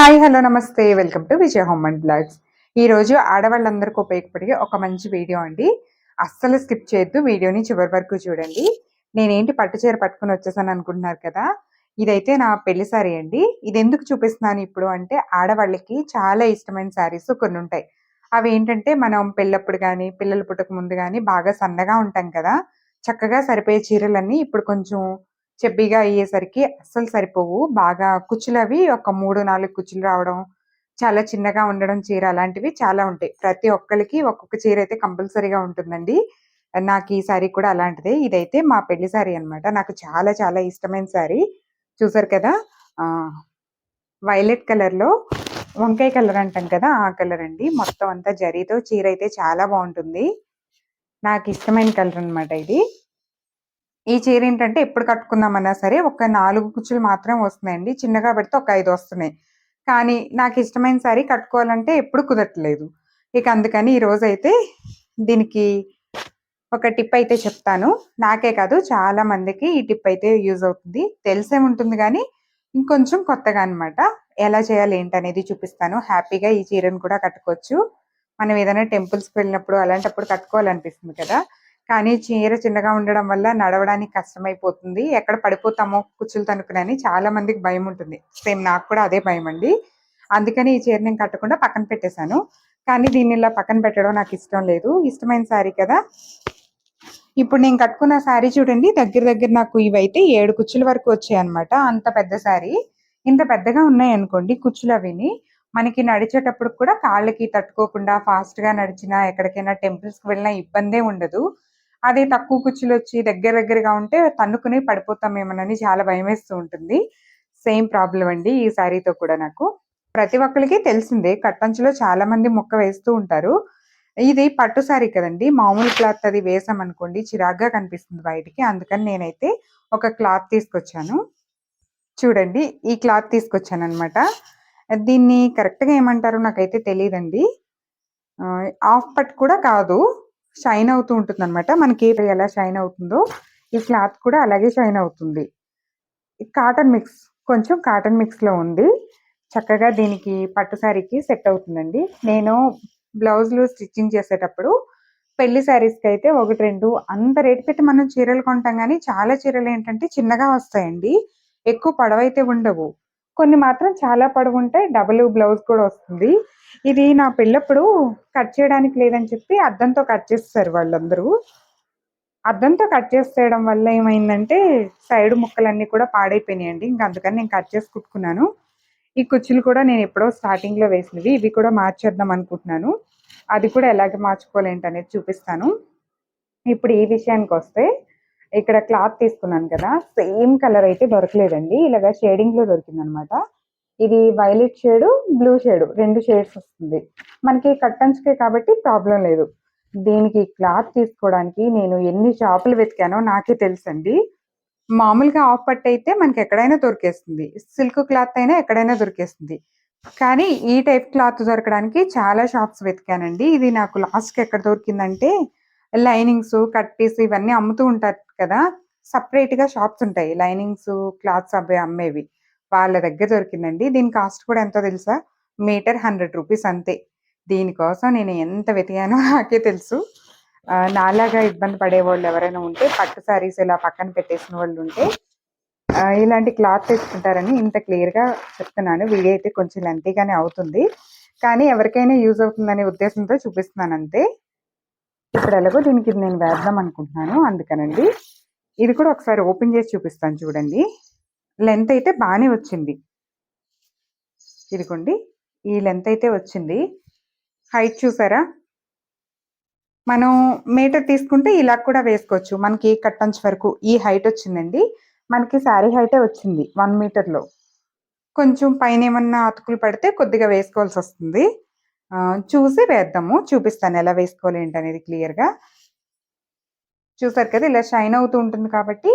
Hi hello నమస్తే. Welcome to Vijaya home and blogs ఈ రోజు ఆడవాళ్ళందరికీ ఉపయోగపడే ఒక మంచి వీడియో అండి. అస్సలు స్కిప్ చేయొద్దు వీడియోని చివరి వరకు చూడండి. నేనేంటి పట్టు చీర పట్టుకుని వచ్చేసాను అనుకుంటున్నారు కదా? ఇదైతే నా పెళ్ళి సారీ అండి. ఇది ఎందుకు చూపిస్తున్నాను ఇప్పుడు అంటే ఆడవాళ్ళకి చాలా ఇష్టమైన శారీస్ కొన్ని ఉంటాయి. అవి ఏంటంటే మనం పెళ్ళప్పుడు కానీ పిల్లలు పుట్టక ముందు కానీ బాగా సన్నగా ఉంటాం కదా? చక్కగా సరిపోయే చీరలన్నీ ఇప్పుడు కొంచెం చెబ్బిగా అయ్యేసరికి అస్సలు సరిపోవు. బాగా కుచ్చులు అవి ఒక మూడు నాలుగు కుచ్చులు రావడం చాలా చిన్నగా ఉండడం చీర అలాంటివి చాలా ఉంటాయి. ప్రతి ఒక్కరికి ఒక్కొక్క చీర అయితే కంపల్సరీగా ఉంటుందండి. నాకు ఈ సారీ కూడా అలాంటిదే. ఇదైతే మా పెళ్ళి సారీ అన్నమాట. నాకు చాలా చాలా ఇష్టమైన సారీ. చూసారు కదా? వైలెట్ కలర్లో వంకాయ కలర్ అంటాం కదా ఆ కలర్ అండి. మొత్తం అంతా జరీతో చీర అయితే చాలా బాగుంటుంది. నాకు ఇష్టమైన కలర్ అన్నమాట ఇది. ఈ చీర ఏంటంటే ఎప్పుడు కట్టుకుందామన్నా సరే ఒక నాలుగు కుచ్చులు మాత్రం వస్తున్నాయండి. చిన్నగా పెడితే ఒక ఐదు వస్తున్నాయి. కానీ నాకు ఇష్టమైన సారీ కట్టుకోవాలంటే ఎప్పుడు కుదరట్లేదు. ఇక అందుకని ఈరోజు అయితే దీనికి ఒక టిప్ అయితే చెప్తాను. నాకే కాదు చాలా మందికి ఈ టిప్ అయితే యూజ్ అవుతుంది. తెలిసే ఉంటుంది కానీ ఇంకొంచెం కొత్తగా అనమాట ఎలా చేయాలి ఏంటనేది చూపిస్తాను. హ్యాపీగా ఈ చీరను కూడా కట్టుకోవచ్చు. మనం ఏదైనా టెంపుల్స్కి వెళ్ళినప్పుడు అలాంటప్పుడు కట్టుకోవాలనిపిస్తుంది కదా. కానీ చీర చిన్నగా ఉండడం వల్ల నడవడానికి కష్టమైపోతుంది. ఎక్కడ పడిపోతామో కుచ్చులు తనుకునని చాలా మందికి భయం ఉంటుంది. సేమ్ నాకు కూడా అదే భయం అండి. అందుకని ఈ చీర నేను కట్టకుండా పక్కన పెట్టేశాను. కానీ దీన్ని ఇలా పక్కన పెట్టడం నాకు ఇష్టం లేదు. ఇష్టమైన శారీ కదా. ఇప్పుడు నేను కట్టుకున్న శారీ చూడండి దగ్గర దగ్గర నాకు ఇవైతే ఏడు కుచ్చుల వరకు వచ్చాయి అనమాట అంత పెద్ద శారీ. ఇంత పెద్దగా ఉన్నాయి అనుకోండి కుచ్చులు అవిని. మనకి నడిచేటప్పుడు కూడా కాళ్ళకి తట్టుకోకుండా ఫాస్ట్గా నడిచినా ఎక్కడికైనా టెంపుల్స్కి వెళ్ళినా ఇబ్బందే ఉండదు. అదే తక్కువ కుచ్చులు వచ్చి దగ్గర దగ్గరగా ఉంటే తన్నుకుని పడిపోతామేమోనని చాలా భయం వేస్తూ ఉంటుంది. సేమ్ ప్రాబ్లం అండి ఈ శారీతో కూడా నాకు. ప్రతి ఒక్కరికి తెలిసిందే కట్టంచులో చాలా మంది మొక్క వేస్తూ ఉంటారు. ఇది పట్టు శారీ కదండి మామూలు క్లాత్ అది వేసామనుకోండి చిరాగ్గా కనిపిస్తుంది బయటికి. అందుకని నేనైతే ఒక క్లాత్ తీసుకొచ్చాను. చూడండి ఈ క్లాత్ తీసుకొచ్చాను అనమాట దీన్ని కరెక్ట్గా ఏమంటారో నాకైతే తెలియదండి ఆఫ్ పట్ కూడా కాదు. షైన్ అవుతూ ఉంటుంది అనమాట మనకి ఎలా షైన్ అవుతుందో ఈ క్లాత్ కూడా అలాగే షైన్ అవుతుంది. కాటన్ మిక్స్ కొంచెం కాటన్ మిక్స్లో ఉంది. చక్కగా దీనికి పట్టు శారీకి సెట్ అవుతుందండి. నేను బ్లౌజ్లు స్టిచ్చింగ్ చేసేటప్పుడు పెళ్ళి శారీస్కి అయితే ఒకటి రెండు అంత రేట్ పెట్టి మనం చీరలు కొంటాం కానీ చాలా చీరలు ఏంటంటే చిన్నగా వస్తాయండి. ఎక్కువ పొడవైతే ఉండవు. కొన్ని మాత్రం చాలా పొడవు ఉంటాయి డబుల్ బ్లౌజ్ కూడా వస్తుంది. ఇది నా పెళ్ళప్పుడు కట్ చేయడానికి లేదని చెప్పి అద్దంతో కట్ చేస్తారు వాళ్ళందరూ. అద్దంతో కట్ చేసేయడం వల్ల ఏమైందంటే సైడ్ ముక్కలన్నీ కూడా పాడైపోయినాయండి. ఇంకా అందుకని నేను కట్ చేసి కుట్టుకున్నాను. ఈ కుచ్చులు కూడా నేను ఎప్పుడో స్టార్టింగ్లో వేసినవి. ఇవి కూడా మార్చేద్దాం అనుకుంటున్నాను. అది కూడా ఎలాగే మార్చుకోవాలి అనేది చూపిస్తాను. ఇప్పుడు ఈ విషయానికి వస్తే ఇక్కడ క్లాత్ తీసుకున్నాను కదా సేమ్ కలర్ అయితే దొరకలేదండి. ఇలాగా షేడింగ్లో దొరికింది అనమాట ఇది వైలెట్ షేడు బ్లూ షేడ్ రెండు షేడ్స్ వస్తుంది. మనకి కట్టన్స్కే కాబట్టి ప్రాబ్లం లేదు. దీనికి క్లాత్ తీసుకోవడానికి నేను ఎన్ని షాపులు వెతికానో నాకే తెలుసండి. మామూలుగా ఆఫ్ పట్టు అయితే మనకి ఎక్కడైనా దొరికేస్తుంది. సిల్క్ క్లాత్ అయినా ఎక్కడైనా దొరికేస్తుంది. కానీ ఈ టైప్ క్లాత్ దొరకడానికి చాలా షాప్స్ వెతికానండి. ఇది నాకు లాస్ట్కి ఎక్కడ దొరికిందంటే లైనింగ్స్ కట్ పీస్ ఇవన్నీ అమ్ముతూ ఉంటారు కదా సపరేట్గా షాప్స్ ఉంటాయి. లైనింగ్స్ క్లాత్స్ అవి అమ్మేవి. వాళ్ళ దగ్గర దొరికిందండి. దీని కాస్ట్ కూడా ఎంతో తెలుసా? మీటర్ హండ్రెడ్ రూపీస్ అంతే. దీనికోసం నేను ఎంత వెతికానో నాకే తెలుసు. నాలాగా ఇబ్బంది పడేవాళ్ళు ఎవరైనా ఉంటే పట్టు శారీస్ ఇలా పక్కన పెట్టేసిన వాళ్ళు ఉంటే ఇలాంటి క్లాత్ తెచ్చుకుంటారని ఇంత క్లియర్గా చెప్తున్నాను. వీడియో అయితే కొంచెం లెంతీగానే అవుతుంది. కానీ ఎవరికైనా యూజ్ అవుతుందనే ఉద్దేశంతో చూపిస్తున్నాను అంతే. ఇప్పుడు ఎలాగో దీనికి నేను వేద్దాం అనుకుంటున్నాను. అందుకనండి ఇది కూడా ఒకసారి ఓపెన్ చేసి చూపిస్తాను చూడండి. లెంత్ అయితే బాగానే వచ్చింది. ఇదిగోండి ఈ లెంత్ అయితే వచ్చింది. హైట్ చూసారా? మనం మీటర్ తీసుకుంటే ఇలా కూడా వేసుకోవచ్చు. మనకి కట్టంచ్ వరకు ఈ హైట్ వచ్చిందండి. మనకి శారీ హైటే వచ్చింది వన్ మీటర్లో. కొంచెం పైన ఏమన్నా అతుకులు పడితే కొద్దిగా వేసుకోవాల్సి వస్తుంది. చూసి వేద్దాము. చూపిస్తాను ఎలా వేసుకోవాలి ఏంటనేది క్లియర్గా. చూసారు కదా ఇలా షైన్ అవుతూ ఉంటుంది కాబట్టి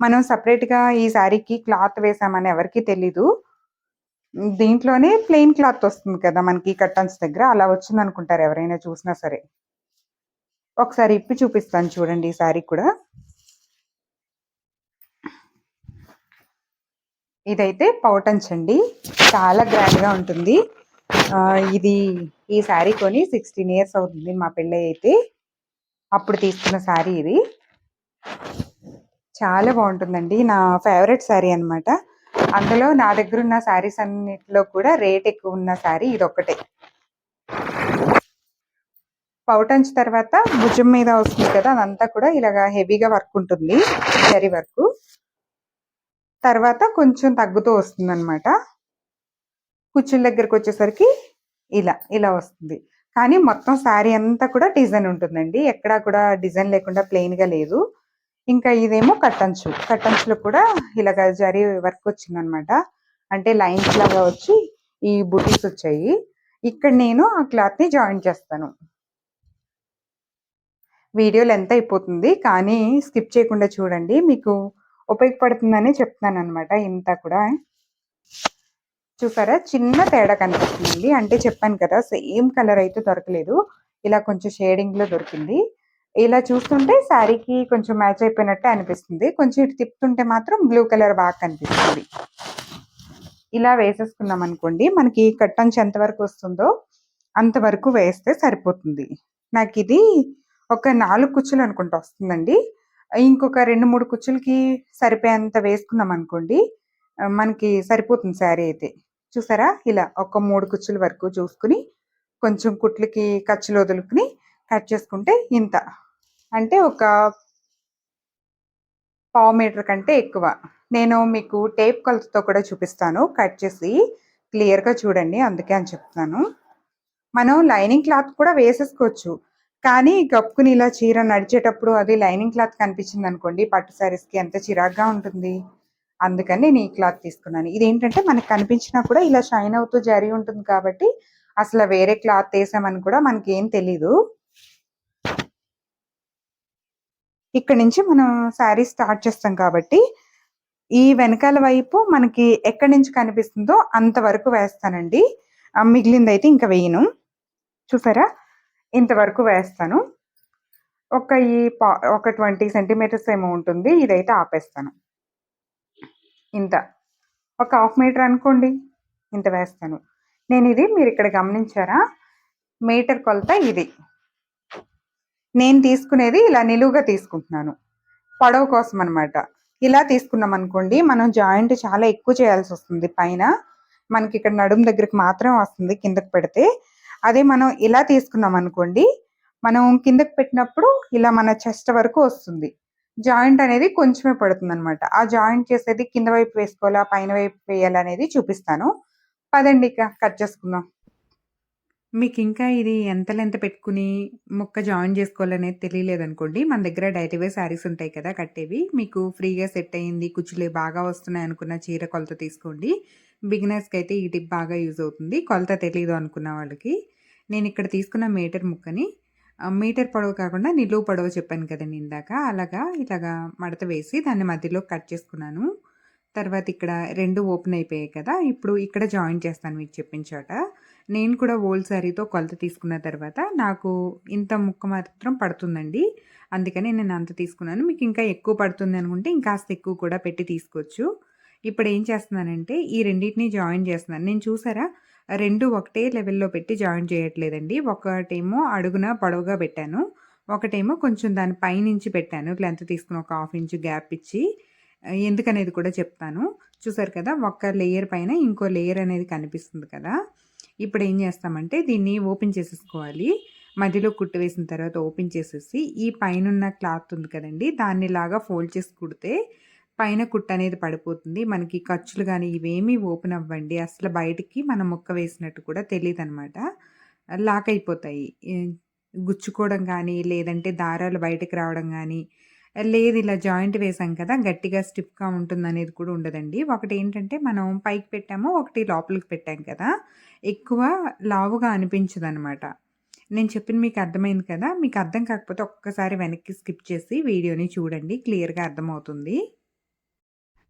మనం సపరేట్గా ఈ శారీకి క్లాత్ వేసామని ఎవరికి తెలీదు. దీంట్లోనే ప్లెయిన్ క్లాత్ వస్తుంది కదా మనకి కట్టన్స్ దగ్గర. అలా వచ్చింది అనుకుంటారు ఎవరైనా చూసినా సరే. ఒకసారి ఇప్పి చూపిస్తాను చూడండి ఈ శారీ కూడా. ఇదైతే పౌటంచ్ అండి చాలా గ్రాండ్గా ఉంటుంది. ఇది ఈ శారీ కొని సిక్స్టీన్ ఇయర్స్ అవుతుంది మా పెళ్ళి అయితే అప్పుడు తీసుకున్న శారీ ఇది. చాలా బాగుంటుందండి. నా ఫేవరెట్ శారీ అనమాట అందులో నా దగ్గర ఉన్న శారీస్ అన్నిటిలో కూడా రేట్ ఎక్కువ ఉన్న శారీ ఇది ఒక్కటే పౌటంచ్ తర్వాత భుజం మీద వస్తుంది కదా అదంతా కూడా ఇలాగా హెవీగా వర్క్ ఉంటుంది. జరీ వర్క్ తర్వాత కొంచెం తగ్గుతూ వస్తుంది అనమాట కుచ్చుల దగ్గరకు వచ్చేసరికి ఇలా ఇలా వస్తుంది. కానీ మొత్తం శారీ అంతా కూడా డిజైన్ ఉంటుందండి. ఎక్కడా కూడా డిజైన్ లేకుండా ప్లెయిన్గా గా లేదు. ఇంకా ఇదేమో కట్టంచు. కట్టంచులో కూడా ఇలాగ జరీ వర్క్ వచ్చిందనమాట. అంటే లైన్స్ లాగా వచ్చి ఈ బుటీస్ వచ్చాయి. ఇక్కడ నేను ఆ క్లాత్ని జాయిన్ చేస్తాను. వీడియో లెంత్ అయిపోతుంది. కానీ స్కిప్ చేయకుండా చూడండి. మీకు ఉపయోగపడుతుందని చెప్తున్నాను అనమాట ఇంత కూడా చూసారా? చిన్న తేడా కనిపిస్తుంది. అంటే చెప్పాను కదా సేమ్ కలర్ అయితే దొరకలేదు. ఇలా కొంచెం షేడింగ్లో దొరికింది. ఇలా చూస్తుంటే శారీకి కొంచెం మ్యాచ్ అయిపోయినట్టే అనిపిస్తుంది. కొంచెం ఇటు తిప్పుతుంటే మాత్రం బ్లూ కలర్ బాగా కనిపిస్తుంది. ఇలా వేసేసుకున్నాం అనుకోండి మనకి కట్టంచి ఎంతవరకు వస్తుందో అంతవరకు వేస్తే సరిపోతుంది. నాకు ఇది ఒక నాలుగు కుచ్చులు అనుకుంటా వస్తుందండి. ఇంకొక రెండు మూడు కుచ్చులకి సరిపోయేంత వేసుకున్నాం అనుకోండి మనకి సరిపోతుంది శారీ అయితే. చూసారా? ఇలా ఒక మూడు కుచ్చుల వరకు చూసుకుని కొంచెం కుట్లకి ఖర్చులు వదులుకుని కట్ చేసుకుంటే ఇంత. అంటే ఒక పావు మీటర్ కంటే ఎక్కువ. నేను మీకు టేప్ కొలతతో కూడా చూపిస్తాను. కట్ చేసి క్లియర్గా చూడండి. అందుకే అని చెప్తున్నాను. మనం లైనింగ్ క్లాత్ కూడా వేసేసుకోవచ్చు. కానీ కప్పుకుని ఇలా చీర నడిచేటప్పుడు అది లైనింగ్ క్లాత్ కనిపించింది అనుకోండి పట్టు శారీస్కి ఎంత చిరాగ్గా ఉంటుంది. అందుకని నేను ఈ క్లాత్ తీసుకున్నాను. ఇదేంటంటే మనకి కనిపించినా కూడా ఇలా షైన్ అవుతూ జరి ఉంటుంది కాబట్టి అసలు వేరే క్లాత్ వేసామని కూడా మనకి ఏం తెలీదు. ఇక్కడ నుంచి మనం శారీ స్టార్ట్ చేస్తాం కాబట్టి ఈ వెనకాల వైపు మనకి ఎక్కడి నుంచి కనిపిస్తుందో అంతవరకు వేస్తానండి. మిగిలింది అయితే ఇంకా వేయను. చూసారా? ఇంతవరకు వేస్తాను. ఒక ఈ పా ఒక ట్వంటీ సెంటీమీటర్స్ ఏమో ఉంటుంది. ఇదైతే ఆపేస్తాను. ఇంత. ఒక హాఫ్ మీటర్ అనుకోండి ఇంత వేస్తాను. నేను ఇది మీరు ఇక్కడ గమనించారా? మీటర్ కొలత ఇది. నేను తీసుకునేది ఇలా నిలువుగా తీసుకుంటున్నాను. పొడవు కోసం అనమాట ఇలా తీసుకున్నాం అనుకోండి మనం జాయింట్ చాలా ఎక్కువ చేయాల్సి వస్తుంది. పైన మనకి ఇక్కడ నడుము దగ్గరికి మాత్రం వస్తుంది కిందకి పెడితే. అదే మనం ఇలా తీసుకున్నాం అనుకోండి మనం కిందకు పెట్టినప్పుడు ఇలా మన చెస్ట్ వరకు వస్తుంది. జాయింట్ అనేది కొంచెమే పడుతుంది అనమాట ఆ జాయింట్ చేసేది కింద వైపు వేసుకోవాలా పైన వైపు వేయాలి అనేది చూపిస్తాను. పదండి ఇక కట్ చేసుకుందాం. మీకు ఇంకా ఇది ఎంత లెంత పెట్టుకుని ముక్క జాయిన్ చేసుకోవాలనేది తెలియలేదనుకోండి. మన దగ్గర డైరీవే శారీస్ ఉంటాయి కదా కట్టేవి. మీకు ఫ్రీగా సెట్ అయ్యింది కుచ్చులే బాగా వస్తున్నాయి అనుకున్న చీర కొలత తీసుకోండి. బిగినర్స్కి అయితే ఈ టిప్ బాగా యూజ్ అవుతుంది. కొలత తెలియదు అనుకున్న వాళ్ళకి. నేను ఇక్కడ తీసుకున్న మీటర్ ముక్కని మీటర్ పొడవు కాకుండా నిలువు పొడవు చెప్పాను కదండి ఇందాక. అలాగా ఇలాగా మడత వేసి దాన్ని మధ్యలో కట్ చేసుకున్నాను. తర్వాత ఇక్కడ రెండు ఓపెన్ అయిపోయాయి కదా. ఇప్పుడు ఇక్కడ జాయిన్ చేస్తాను మీకు చెప్పిన చోట. నేను కూడా ఓల్డ్ శారీతో కొలత తీసుకున్న తర్వాత నాకు ఇంత ముక్క మాత్రం పడుతుందండి. అందుకని నేను అంత తీసుకున్నాను. మీకు ఇంకా ఎక్కువ పడుతుంది అనుకుంటే ఇంకాస్త ఎక్కువ కూడా పెట్టి తీసుకోవచ్చు. ఇప్పుడు ఏం చేస్తున్నానంటే ఈ రెండింటిని జాయిన్ చేస్తున్నాను. నేను చూసారా? రెండు ఒకటే లెవెల్లో పెట్టి జాయిన్ చేయట్లేదండి. ఒకటేమో అడుగున పొడవుగా పెట్టాను. ఒకటేమో కొంచెం దాని పైనుంచి పెట్టాను. లెంత్ తీసుకుని ఒక హాఫ్ ఇంచ్ గ్యాప్ ఇచ్చి ఎందుకనేది కూడా చెప్తాను. చూసారు కదా ఒక్క లేయర్ పైన ఇంకో లేయర్ అనేది కనిపిస్తుంది కదా. ఇప్పుడు ఏం చేస్తామంటే దీన్ని ఓపెన్ చేసేసుకోవాలి. మధ్యలో కుట్టు వేసిన తర్వాత ఓపెన్ చేసేసి ఈ పైన క్లాత్ ఉంది కదండి దాన్ని లాగా ఫోల్డ్ చేసి కుడితే పైన కుట్టు అనేది పడిపోతుంది. మనకి ఖర్చులు కానీ ఇవేమీ ఓపెన్ అవ్వండి. అసలు బయటికి మనం ముక్క వేసినట్టు కూడా తెలియదు అనమాట లాక్ అయిపోతాయి గుచ్చుకోవడం కానీ లేదంటే దారాలు బయటకు రావడం కానీ లేదు ఇలా జాయింట్ వేసాం కదా గట్టిగా స్టిప్గా ఉంటుంది అనేది కూడా ఉండదండి. ఒకటి ఏంటంటే మనం పైకి పెట్టాము ఒకటి లోపలికి పెట్టాం కదా ఎక్కువ లావుగా అనిపించదు అనమాట నేను చెప్పిన మీకు అర్థమైంది కదా మీకు అర్థం కాకపోతే ఒక్కసారి వెనక్కి స్కిప్ చేసి వీడియోని చూడండి. క్లియర్గా అర్థమవుతుంది.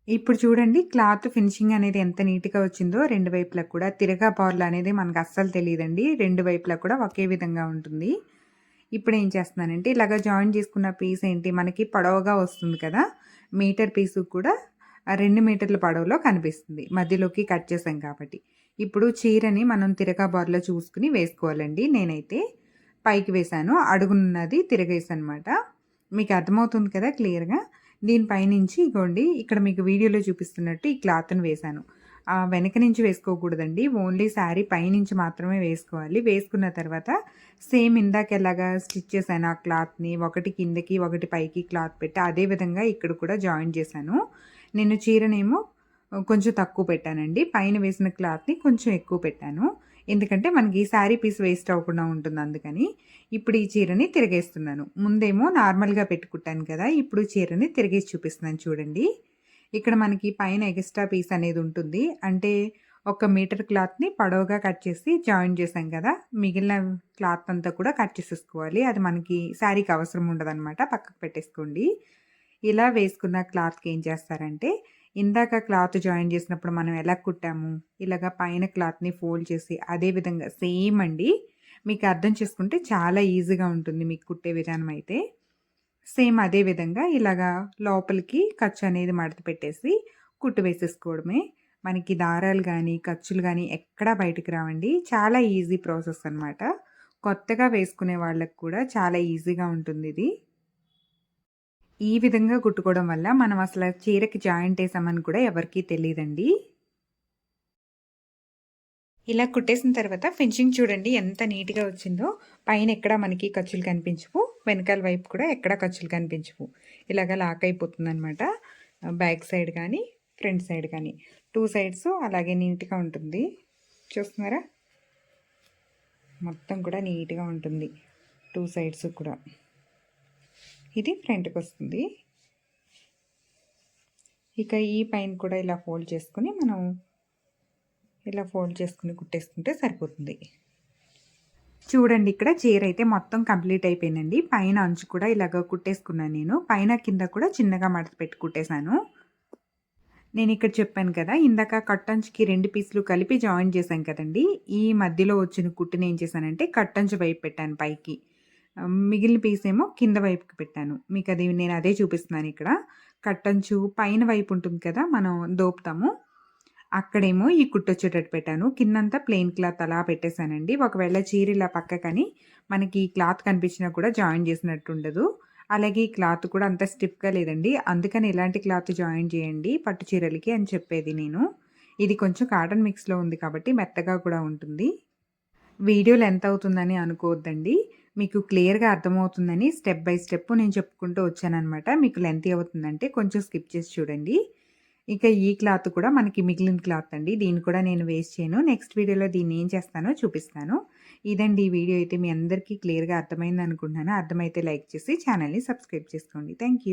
ఇప్పుడు చూడండి క్లాత్ ఫినిషింగ్ అనేది ఎంత నీట్గా వచ్చిందో రెండు వైపులా కూడా తిరగా పవర్లు అనేది మనకు అస్సలు తెలియదండి. రెండు వైపులా కూడా ఒకే విధంగా ఉంటుంది. ఇప్పుడు ఏం చేస్తున్నానంటే ఇలాగ జాయిన్ చేసుకున్న పీస్ ఏంటి మనకి పొడవుగా వస్తుంది కదా మీటర్ పీసు కూడా రెండు మీటర్ల పొడవులో కనిపిస్తుంది. మధ్యలోకి కట్ చేసాం కాబట్టి. ఇప్పుడు చీరని మనం తిరగా బార్లో చూసుకుని వేసుకోవాలండి. నేనైతే పైకి వేశాను అడుగునున్నది తిరగేసాను అనమాట మీకు అర్థమవుతుంది కదా క్లియర్గా? దీనిపైనుంచి ఇగోండి ఇక్కడ మీకు వీడియోలో చూపిస్తున్నట్టు ఈ క్లాత్ని వేశాను. వెనక నుంచి వేసుకోకూడదండి. ఓన్లీ శారీ పైనుంచి మాత్రమే వేసుకోవాలి. వేసుకున్న తర్వాత సేమ్ ఇందాక ఎలాగా స్టిచ్ చేశాను ఆ క్లాత్ని ఒకటి కిందకి ఒకటి పైకి క్లాత్ పెట్టి అదే విధంగా ఇక్కడ కూడా జాయిన్ చేశాను. నేను చీరనేమో కొంచెం తక్కువ పెట్టానండి. పైన వేసిన క్లాత్ని కొంచెం ఎక్కువ పెట్టాను. ఎందుకంటే మనకి శారీ పీస్ వేస్ట్ అవ్వకుండా ఉంటుంది అందుకని ఇప్పుడు ఈ చీరని తిరిగేస్తున్నాను. ముందేమో నార్మల్గా పెట్టుకుంటాను కదా ఇప్పుడు చీరని తిరిగేసి చూపిస్తున్నాను చూడండి. ఇక్కడ మనకి పైన ఎక్స్ట్రా పీస్ అనేది ఉంటుంది. అంటే ఒక మీటర్ క్లాత్ని పొడవుగా కట్ చేసి జాయిన్ చేసాం కదా మిగిలిన క్లాత్ అంతా కూడా కట్ చేసేసుకోవాలి. అది మనకి శారీకి అవసరం ఉండదన్నమాట పక్కకు పెట్టేసుకోండి. ఇలా వేసుకున్న క్లాత్కి ఏం చేస్తారంటే ఇందాక క్లాత్ జాయిన్ చేసినప్పుడు మనం ఎలా కుట్టాము? ఇలాగ పైన క్లాత్ని ఫోల్డ్ చేసి అదే విధంగా సేమ్ అండి. మీకు అర్థం చేసుకుంటే చాలా ఈజీగా ఉంటుంది మీకు కుట్టే విధానం అయితే. సేమ్ అదే విధంగా ఇలాగా లోపలికి ఖర్చు అనేది మడత పెట్టేసి కుట్టు వేసేసుకోవడమే. మనకి దారాలు కానీ ఖర్చులు కానీ ఎక్కడా బయటకు రావండి. చాలా ఈజీ ప్రాసెస్ అనమాట కొత్తగా వేసుకునే వాళ్ళకి కూడా చాలా ఈజీగా ఉంటుంది ఇది. ఈ విధంగా కుట్టుకోవడం వల్ల మనం అసలు చీరకి జాయింట్ వేసామని కూడా ఎవరికీ తెలియదండి ఇలా కుట్టేసిన తర్వాత ఫినిషింగ్ చూడండి ఎంత నీట్గా వచ్చిందో. పైన ఎక్కడ మనకి ఖర్చులు కనిపించవు. వెనకాల వైపు కూడా ఎక్కడ ఖర్చులు కనిపించవు. ఇలాగ లాక్ అయిపోతుంది అనమాట బ్యాక్ సైడ్ కానీ ఫ్రంట్ సైడ్ కానీ. టూ సైడ్స్ అలాగే నీట్గా ఉంటుంది. చూస్తున్నారా? మొత్తం కూడా నీట్గా ఉంటుంది. టూ సైడ్స్ కూడా. ఇది ఫ్రంట్కి వస్తుంది. ఇక ఈ పైన కూడా ఇలా ఫోల్డ్ చేసుకుని మనం ఇలా ఫోల్డ్ చేసుకుని కుట్టేసుకుంటే సరిపోతుంది. చూడండి ఇక్కడ చీర అయితే మొత్తం కంప్లీట్ అయిపోయిందండి. పైన అంచు కూడా ఇలాగ కుట్టేసుకున్నాను నేను. పైన కింద కూడా చిన్నగా మడత పెట్టి కుట్టేశాను. నేను ఇక్కడ చెప్పాను కదా ఇందాక కట్టంచుకి రెండు పీసులు కలిపి జాయిన్ చేశాను కదండి. ఈ మధ్యలో వచ్చిన కుట్టుని ఏం చేశానంటే కట్టంచు వైపు పెట్టాను పైకి. మిగిలిన పీస్ ఏమో కింద వైపుకి పెట్టాను. మీకు అది నేను అదే చూపిస్తున్నాను ఇక్కడ. కట్టంచు పైన వైపు ఉంటుంది కదా మనం దోపుతాము. అక్కడేమో ఈ కుట్టొచ్చేటట్టు పెట్టాను. కిందంతా ప్లెయిన్ క్లాత్ అలా పెట్టేశానండి. ఒకవేళ చీర ఇలా పక్కకని మనకి ఈ క్లాత్ కనిపించినా కూడా జాయిన్ చేసినట్టు ఉండదు. అలాగే ఈ క్లాత్ కూడా అంత స్టిఫ్గా లేదండి. అందుకని ఇలాంటి క్లాత్ జాయిన్ చేయండి పట్టు చీరలకి అని చెప్పేది నేను. ఇది కొంచెం కాటన్ మిక్స్లో ఉంది కాబట్టి మెత్తగా కూడా ఉంటుంది. వీడియోలు ఎంత అవుతుందని అనుకోవద్దండి. మీకు క్లియర్గా అర్థమవుతుందని స్టెప్ బై స్టెప్ నేను చెప్పుకుంటూ వచ్చానమాట మీకు లెంత్ అవుతుందంటే కొంచెం స్కిప్ చేసి చూడండి. ఇక ఈ క్లాత్ కూడా మనకి మిగిలిన క్లాత్ అండి. దీన్ని కూడా నేను వేస్ట్ చేయను. నెక్స్ట్ వీడియోలో దీన్ని ఏం చేస్తానో చూపిస్తాను. ఇదండి ఈ వీడియో. అయితే మీ అందరికీ క్లియర్గా అర్థమైంది అనుకుంటున్నాను అర్థమైతే లైక్ చేసి ఛానల్ని సబ్స్క్రైబ్ చేసుకోండి. థ్యాంక్